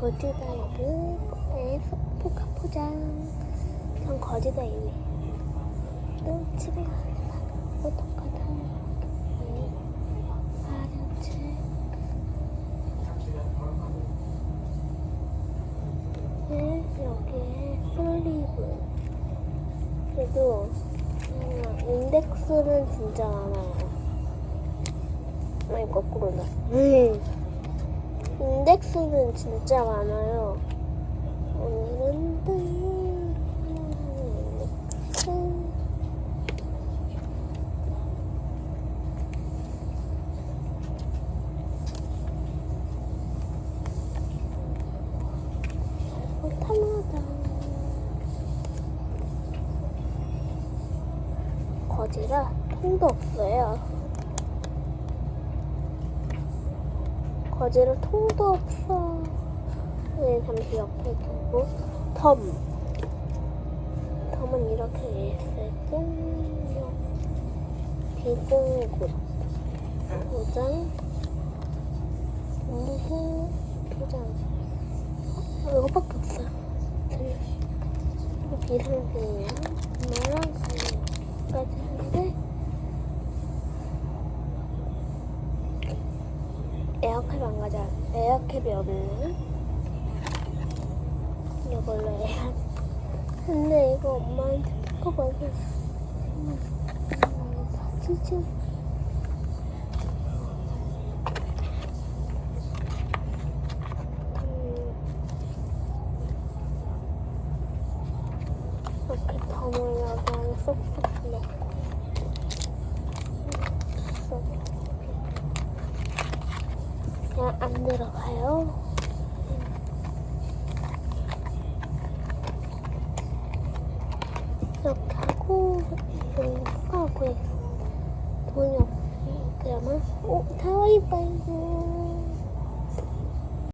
거지다이브의 포카 포장. 전 거지다이브. 또 집에 가면 어떡하다. 파란색. 네, 여기에. 그래도 음, 인덱스는 진짜 많아요. 아니 거꾸로다. 음. 인덱스는 진짜 많아요. 오늘은. 못합니다. 거지라 통도 없어요. 거지라 통도 없어. 네, 잠시 옆에 두고 덤. 덤은 이렇게 있을 땐요. 비공굿 도장 무슨 도장 어, 이거밖에 없어요. 이거 비상등이야. 엄마랑 가까지 하는데 에어캡 안 가자. 에어캡이 없네. 이걸로 해야지. 근데 이거 엄마한테 바꿔봐서. 음, 이렇게 여기 안에 쏙쏙 넣고 쏙 안 들어가요. 이렇게 하고 이걸 하고. 돈이. 그러면 오 다이바이브